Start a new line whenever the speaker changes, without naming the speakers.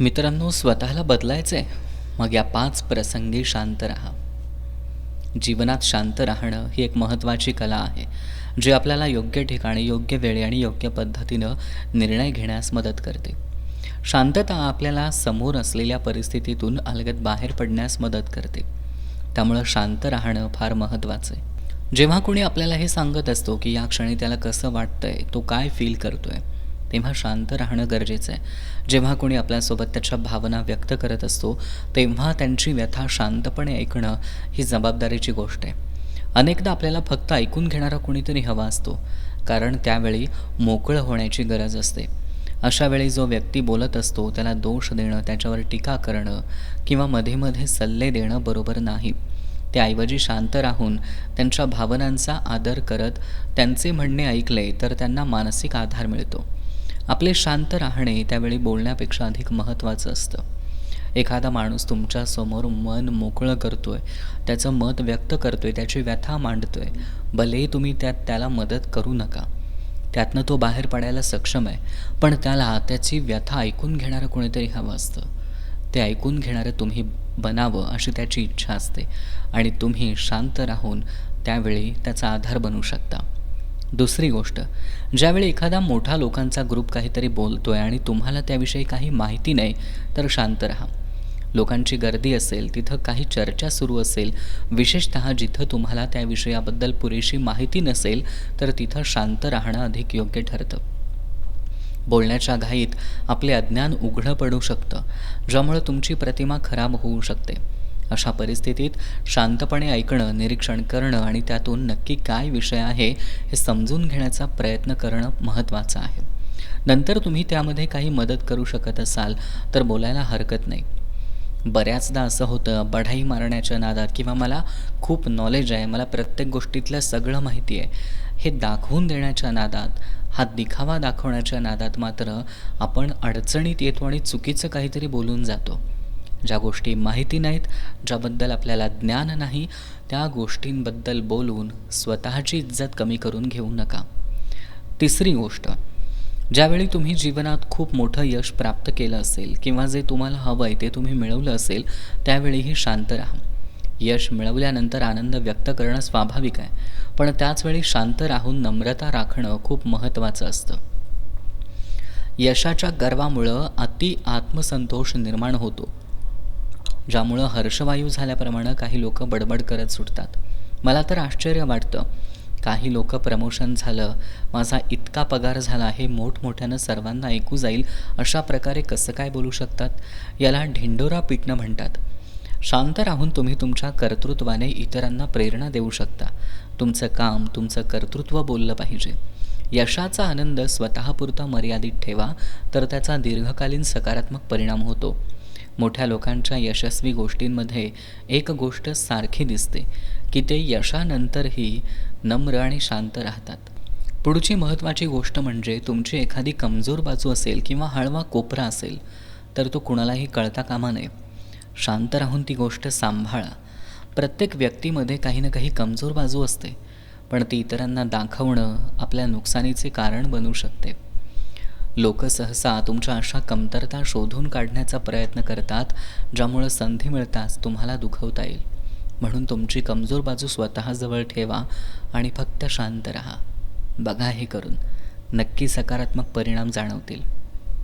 मित्रांनो स्वतःला बदलायचं आहे मग या पाच प्रसंगी शांत राहा. जीवनात शांत राहणं ही एक महत्त्वाची कला आहे जी आपल्याला योग्य ठिकाणी योग्य वेळी आणि योग्य पद्धतीनं निर्णय घेण्यास मदत करते. शांतता आपल्याला समोर असलेल्या परिस्थितीतून अलगद बाहेर पडण्यास मदत करते. त्यामुळं शांत राहणं फार महत्त्वाचं आहे. जेव्हा कोणी आपल्याला हे सांगत असतो की या क्षणी त्याला कसं वाटतंय तो काय फील करतोय तेव्हा शांत राहणं गरजेचं आहे. जेव्हा कोणी आपल्यासोबत त्याच्या भावना व्यक्त करत असतो तेव्हा त्यांची व्यथा शांतपणे ऐकणं ही जबाबदारीची गोष्ट आहे. अनेकदा आपल्याला फक्त ऐकून घेणारा कोणीतरी हवा असतो कारण त्यावेळी मोकळं होण्याची गरज असते. अशा वेळी जो व्यक्ती बोलत असतो त्याला दोष देणं त्याच्यावर टीका करणं किंवा मध्ये मध्ये सल्ले देणं बरोबर नाही. त्याऐवजी शांत राहून त्यांच्या भावनांचा आदर करत त्यांचे म्हणणे ऐकले तर त्यांना मानसिक आधार मिळतो. आपले शांत राहणे त्यावेळी बोलण्यापेक्षा अधिक महत्त्वाचं असतं. एखादा माणूस तुमच्यासमोर मन मोकळं करतोय त्याचं मत व्यक्त करतोय त्याची व्यथा मांडतोय भलेही तुम्ही त्यात त्याला मदत करू नका. त्यातनं तो बाहेर पडायला सक्षम आहे पण त्याला त्याची व्यथा ऐकून घेणारं कोणीतरी हवं असतं. ते ऐकून घेणारं तुम्ही बनावं अशी त्याची इच्छा असते आणि तुम्ही शांत राहून त्यावेळी त्याचा आधार बनू शकता. दुसरी गोष्ट ज्यावेळी एखादा मोठा लोकांचा ग्रुप काहीतरी बोलतोय आणि तुम्हाला त्याविषयी काही माहिती नाही तर शांत राहा. लोकांची गर्दी असेल तिथं काही चर्चा सुरू असेल विशेषतः जिथं तुम्हाला त्या विषयाबद्दल पुरेशी माहिती नसेल तर तिथं शांत राहणं अधिक योग्य ठरतं. बोलण्याच्या घाईत आपले अज्ञान उघडं पडू शकतं ज्यामुळं तुमची प्रतिमा खराब होऊ शकते. अशा परिस्थितीत शांतपणे ऐकणं निरीक्षण करणं आणि त्यातून नक्की काय विषय आहे हे समजून घेण्याचा प्रयत्न करणं महत्त्वाचं आहे. नंतर तुम्ही त्यामध्ये काही मदत करू शकत असाल तर बोलायला हरकत नाही. बऱ्याचदा असं होतं बढाई मारण्याच्या नादात किंवा मला खूप नॉलेज आहे मला प्रत्येक गोष्टीतलं सगळं माहिती आहे हे दाखवून देण्याच्या नादात हा दिखावा दाखवण्याच्या नादात मात्र आपण अडचणीत येतो आणि चुकीचं काहीतरी बोलून जातो. ज्या गोष्टी माहिती नाहीत ज्याबद्दल आपल्याला ज्ञान नाही त्या गोष्टींबद्दल बोलून स्वतःची इज्जत कमी करून घेऊ नका. तिसरी गोष्ट ज्यावेळी तुम्ही जीवनात खूप मोठं यश प्राप्त केलं असेल किंवा जे तुम्हाला हवं आहे ते तुम्ही मिळवलं असेल त्यावेळीही शांत राहा. यश मिळवल्यानंतर आनंद व्यक्त करणं स्वाभाविक आहे पण त्याचवेळी शांत राहून नम्रता राखणं खूप महत्त्वाचं असतं. यशाच्या गर्वामुळं अति आत्मसंतोष निर्माण होतो. ज्यामुळं हर्षवायू झाल्याप्रमाणे काही लोक बडबड करत सुटतात. मला तर आश्चर्य वाटतं. काही लोक प्रमोशन झालं माझा इतका पगार झाला हे मोठमोठ्यानं सर्वांना ऐकू जाईल अशा प्रकारे कसं काय बोलू शकतात? याला ढिंडोरा पिटणं म्हणतात. शांत राहून तुम्ही तुमच्या कर्तृत्वाने इतरांना प्रेरणा देऊ शकता. तुमचं काम तुमचं कर्तृत्व बोललं पाहिजे. यशाचा आनंद स्वतःपुरता मर्यादित ठेवा तर त्याचा दीर्घकालीन सकारात्मक परिणाम होतो. मोठ्या लोकांच्या यशस्वी गोष्टींमध्ये एक गोष्ट सारखी दिसते की ते यशानंतरही नम्र आणि शांत राहतात. पुढची महत्त्वाची गोष्ट म्हणजे तुमची एखादी कमजोर बाजू असेल किंवा हळवा कोपरा असेल तर तो कुणालाही कळता कामा नये. शांत राहून ती गोष्ट सांभाळा. प्रत्येक व्यक्तीमध्ये काही ना काही कमजोर बाजू असते पण ती इतरांना दाखवणं आपल्या नुकसानीचे कारण बनू शकते. लोक सहसा तुमच्या अशा कमतरता शोधून काढण्याचा प्रयत्न करतात ज्यामुळं संधी मिळताच तुम्हाला दुखवता येईल. म्हणून तुमची कमजोर बाजू स्वतःजवळ ठेवा आणि फक्त शांत राहा. बघा हे करून. नक्की सकारात्मक परिणाम जाणवतील.